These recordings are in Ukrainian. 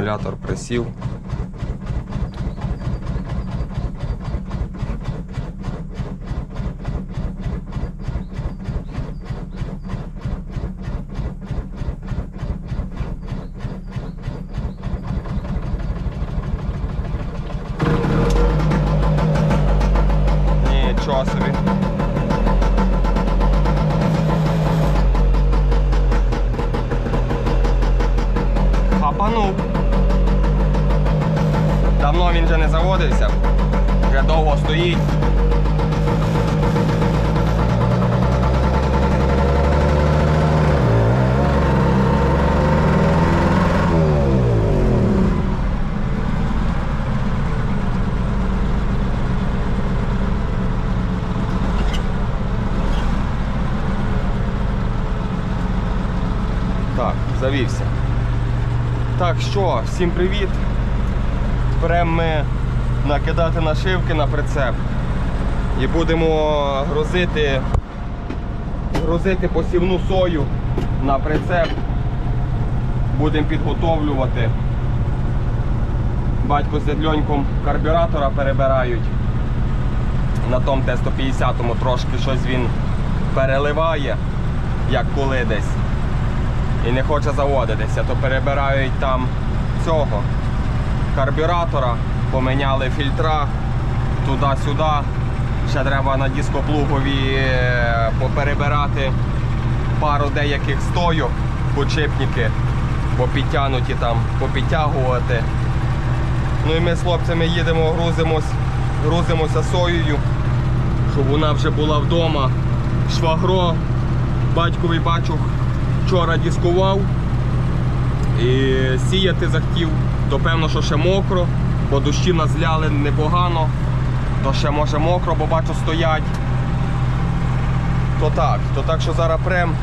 акумулятор присів. Нічого собі. Вже. Вже довго стоїть. Так, завівся. Так що, всім привіт. Беремо ми накидати нашивки на прицеп і будемо грузити, грузити посівну сою на прицеп. Будемо підготовлювати. Батько з дядьоньком карбюратора перебирають. На тому Т-150 трошки щось він переливає, як коли десь і не хоче заводитися, то перебирають там цього карбюратора, поміняли фільтра туди-сюди. Ще треба на дископлугові е, поперебирати пару деяких стойок, подшипники, попідтягнуті там, попідтягувати. Ну і ми з хлопцями їдемо, грузимось, грузимося соєю, щоб вона вже була вдома. Швагро, батьковий бачу, вчора дискував і сіяти захотів, то певно, що ще мокро, бо дощі нас зляли непогано, то ще може мокро, бо бачу стоять. То так, то так що зараз прем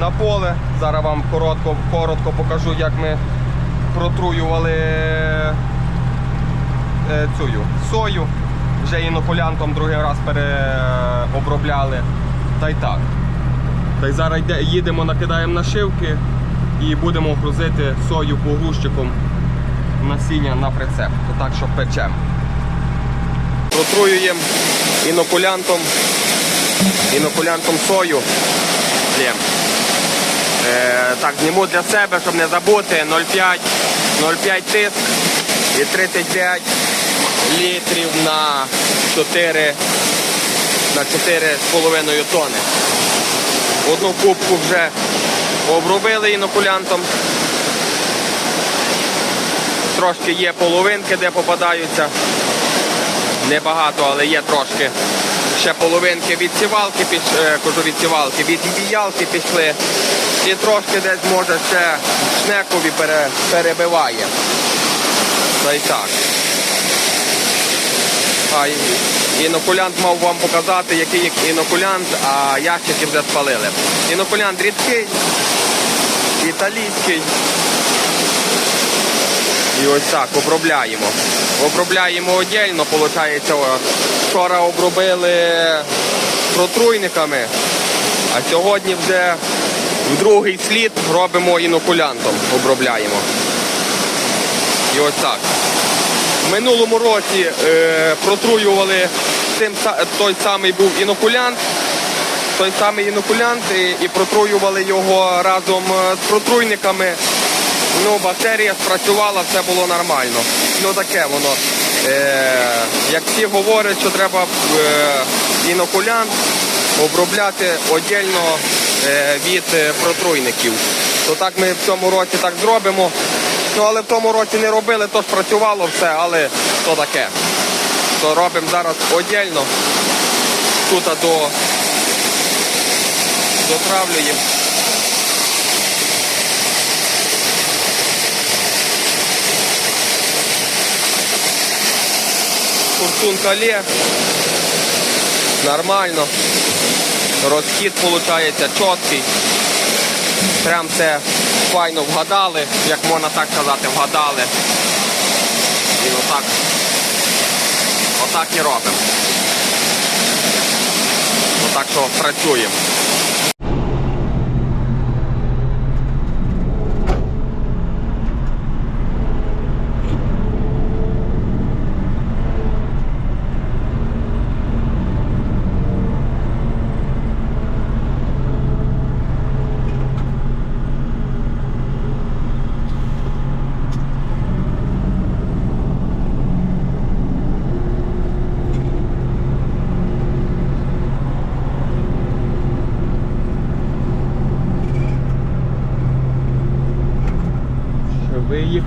на поле. Зараз вам коротко, коротко покажу, як ми протруювали е, цю сою. Вже інокулянтом другий раз переобробляли. Та й так. Та й зараз їдемо, накидаємо нашивки і будемо грузити сою погрузчиком насіння на прицеп. Так, що печемо. Протруюємо інокулянтом, інокулянтом сою. Е, так, зніму для себе, щоб не забути 0,5 0,5 тиск і 35 літрів на 4 на 4,5 тони. Одну кубку вже обробили інокулянтом. Трошки є половинки, де попадаються. Небагато, але є трошки. Ще половинки від сівалки, піш... е, кажу від сівалки, від діялки пішли. І трошки десь може ще шнекові пере... перебиває. Та й так. А, інокулянт мав вам показати, який інокулянт, а ящики вже спалили. Інокулянт рідкий, італійський. І ось так обробляємо. Обробляємо отдельно, виходить, вчора обробили протруйниками, а сьогодні вже в другий слід робимо інокулянтом, обробляємо. І ось так. В минулому році е, протруювали тим, той самий був інокулянт, той самий інокулянт і, і протруювали його разом е, з протруйниками. Ну, бактерія спрацювала, все було нормально. Ну таке воно. Е, як всі говорять, що треба е, інокулянт обробляти віддільно е, від е, протруйників. То так ми в цьому році так зробимо. Ну, але в тому році не робили, то спрацювало все, але то таке. То робимо зараз віддільно. Тут до, дотравлюємо. Форсунка лє. Нормально. Розхід виходить чіткий. Прям це файно вгадали, як можна так казати, вгадали. І отак. Отак і робимо. Отак що працюємо.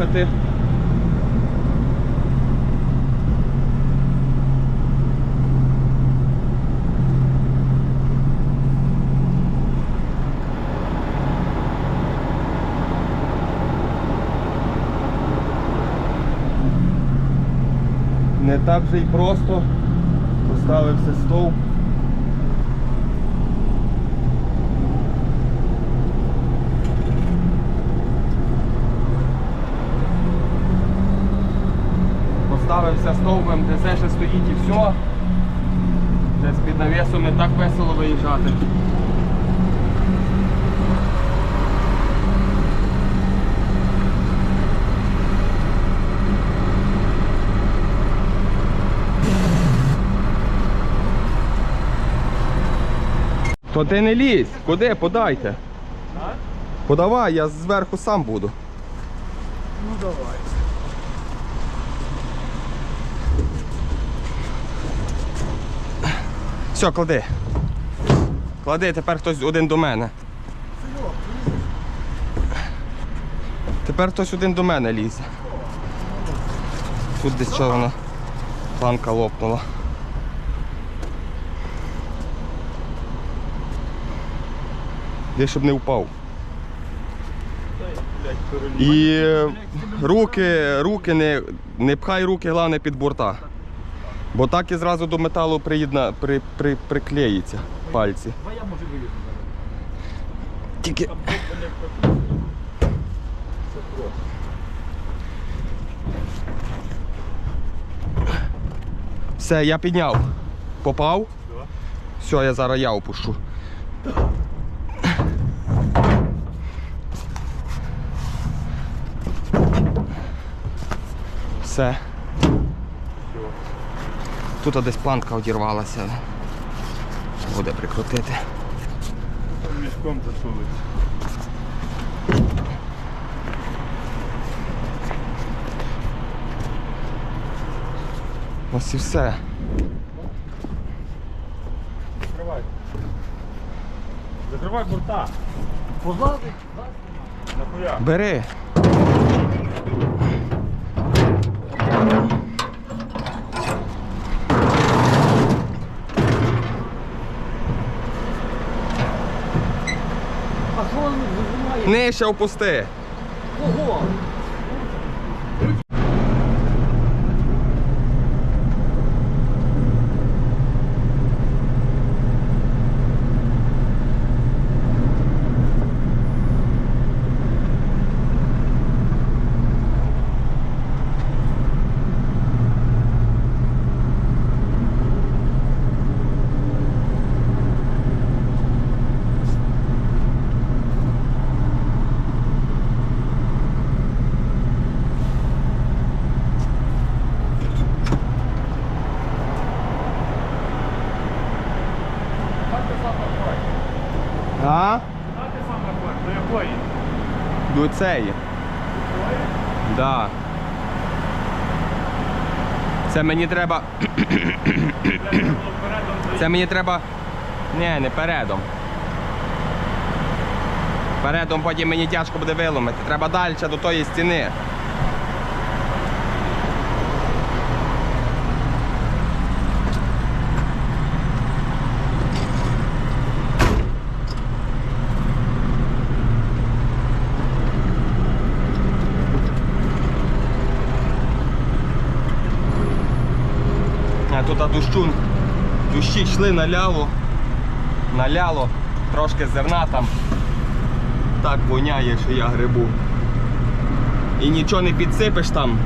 Їхати. Не так же й просто поставився стовп. Поставився стовпом, де все ще стоїть і все. Де з-під навісу не так весело виїжджати. То ти не лізь, куди? Подайте. Подавай, я зверху сам буду. Ну давай. Все, клади. Клади, тепер хтось один до мене. Тепер хтось один до мене лізе. Тут десь чорна планка лопнула. Де щоб не впав. І руки, руки не, не пхай руки, головне під борта. Бо так і зразу до металу приєдна, при, при, приклеїться пальці. Бо я можу вилізти зараз. Тільки все, я підняв. Попав. Все, я зараз я опущу. Все. Тут десь планка одірвалася. Буде прикрутити. Мішком засунуть. Ось і все. Закривай. Закривай борта. Позади. Нахуя? Бери. вижимає? Нижче опусти. Кого? А? Як ти сам рахуєш? До якої? До цієї. Якої? Да. Це мені треба. Це мені треба. Ні, не передом. Передом потім мені тяжко буде виломити. Треба далі до тої стіни. А тут а дощу, дощі йшли наляло, наляло, трошки зерна там. Так воняє, що я грибу. І нічого не підсипеш там.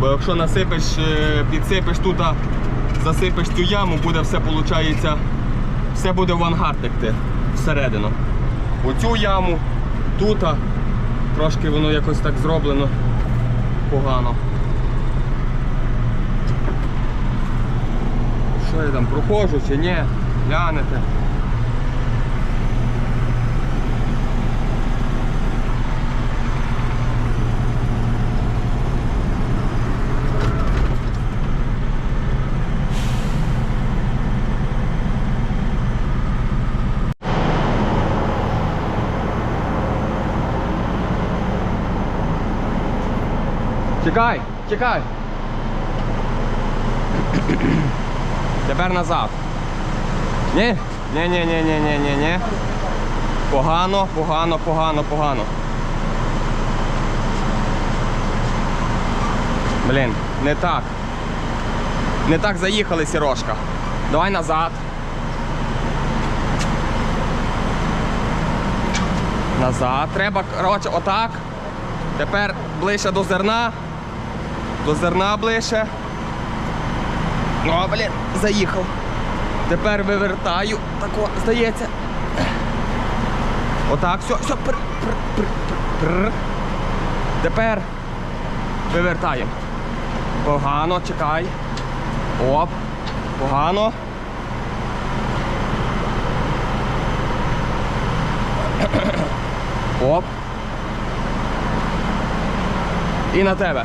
Бо якщо насипеш, е, підсипеш тут, засипеш цю яму, буде все, виходить, все буде в ангар текти всередину. Оцю яму, тут, трошки воно якось так зроблено погано. що я там проходжу чи ні, глянете. Чекай, чекай. Тепер назад. Ні? Ні, ні, ні, ні, ні, ні. Погано, погано, погано, погано. Блін, не так. Не так заїхали, Сірошка. Давай назад. Назад. Треба, коротше, отак. Тепер ближче до зерна. До зерна ближче. О, блін, заїхав. Тепер вивертаю. Так, о, здається. Отак, все, все. Пр, пр, пр, пр, пр. Тепер вивертаємо. Погано, чекай. Оп. Погано. Оп. І на тебе.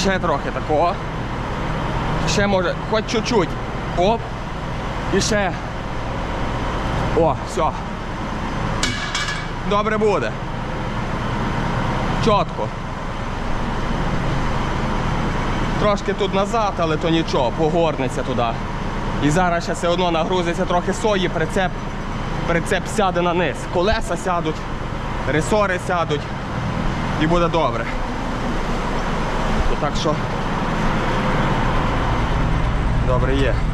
Ще трохи такого. Ще може, хоч чуть-чуть. Оп. І ще. О, все. Добре буде. Чітко. Трошки тут назад, але то нічого, погорнеться туди. І зараз ще все одно нагрузиться трохи сої, прицеп, прицеп сяде на низ. Колеса сядуть, ресори сядуть і буде добре. То так що добре.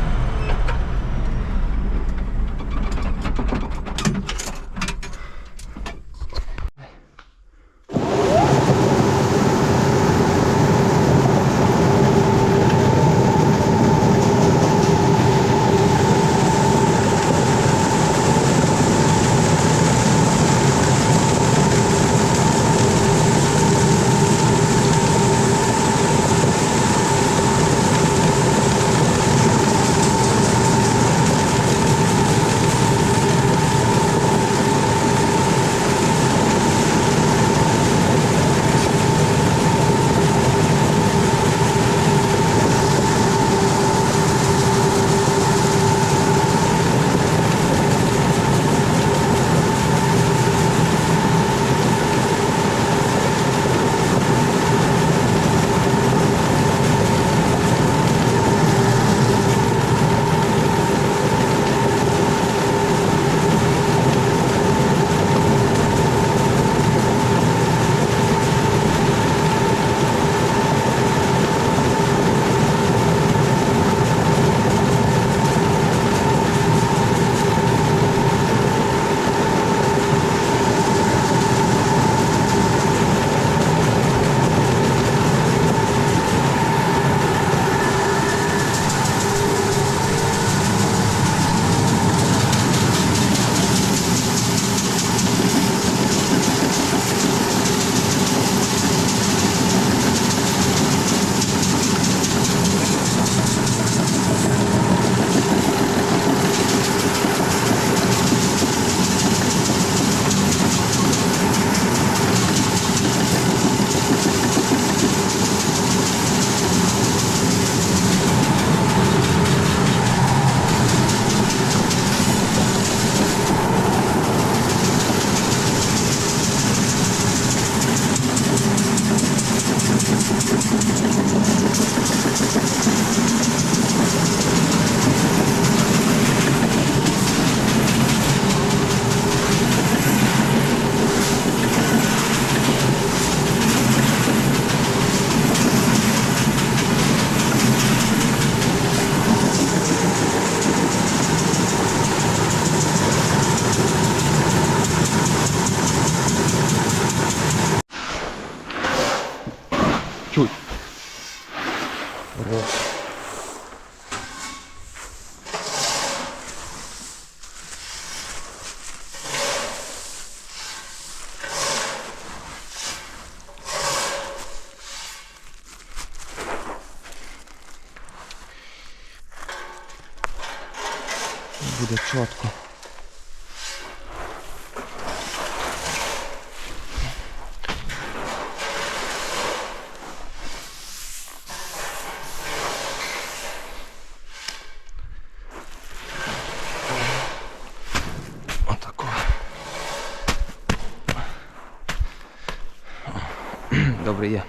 Є.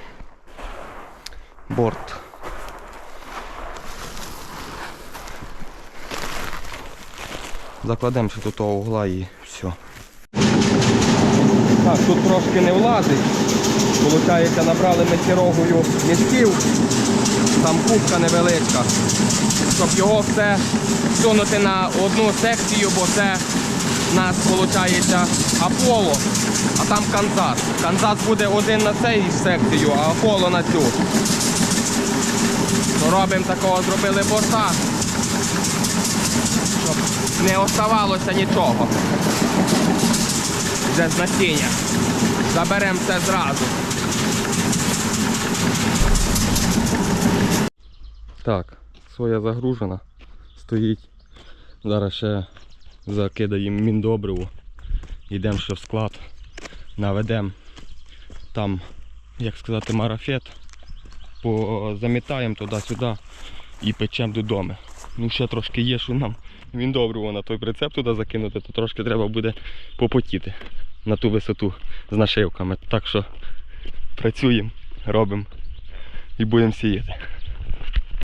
борт. Закладемо ще до того угла і все. Так, тут трошки не влазить. Получається, набрали ми сірогою мішків. Там кубка невеличка. Щоб його все всунути на одну секцію, бо це у нас виходить Аполло, а там Канзас. Канзас буде один на цей секцію, а Аполло на цю. Робимо такого, зробили борта, щоб не оставалося нічого. З насіння. Заберемо все зразу. Так, соя загружена, стоїть. Зараз ще закидаємо міндобриво. Йдемо ще в склад, наведемо там, як сказати, марафет, замітаємо туди-сюди і печемо додому. Ну ще трошки є, що нам міндобриво на той прицеп туди закинути, то трошки треба буде попотіти на ту висоту з нашивками. Так що працюємо, робимо і будемо сіяти.